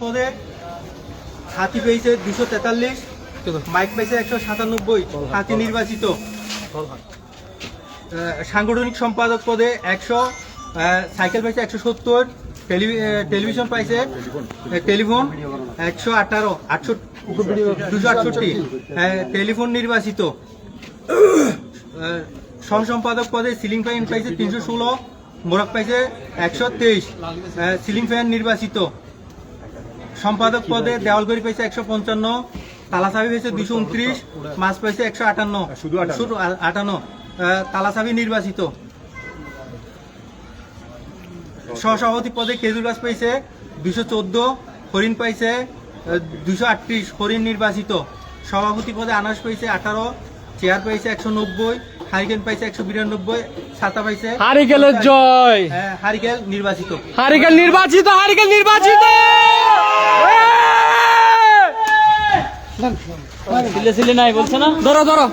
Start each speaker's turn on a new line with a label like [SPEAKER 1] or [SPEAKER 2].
[SPEAKER 1] পদে হাতি পেয়েছে দুশো তেতাল্লিশ মাইক পেয়েছে একশো সাতানব্বই হাতি নির্বাচিত। সাংগঠনিক সম্পাদক পদে একশো সাইকেল পাইছে একশো সত্তর টেলিভিশন পাইছে টেলিফোন একশো আঠারো দুশো আটষট্টি টেলিফোন নির্বাচিত। আহ, সম্পাদক পদে সিলিং ফ্যান পাইছে তিনশো ষোলো মোরক পাইছে একশো তেইশ সিলিং ফ্যান নির্বাচিত। সম্পাদক পদে দেওয়ালগড়ি পাইছে একশো পঞ্চান্ন তালাসাবি পাইছে দুশো উনত্রিশ মাছ পাইছে একশো আটান্ন।
[SPEAKER 2] শুধু আটান্ন।
[SPEAKER 1] তালাসাবি নির্বাচিত। সহসভাপতি পদে খেজুর গাছ পাইছে দুশো চোদ্দ হরিণ পাইছে দুশো আটত্রিশ হরিণ নির্বাচিত। সভাপতি পদে আনাস পাইছে আঠারো চেয়ার পাইছে একশো নব্বই হারিকেন পাইছে একশো বিরানব্বই ছাতা পাইছে
[SPEAKER 3] হারিকেলের জয়।
[SPEAKER 1] হ্যাঁ, হারিকেল নির্বাচিত।
[SPEAKER 3] হারিকেল নির্বাচিত হারিকেল নির্বাচিত! সিলে সিলে নাই বলছে না? ধরো ধরো।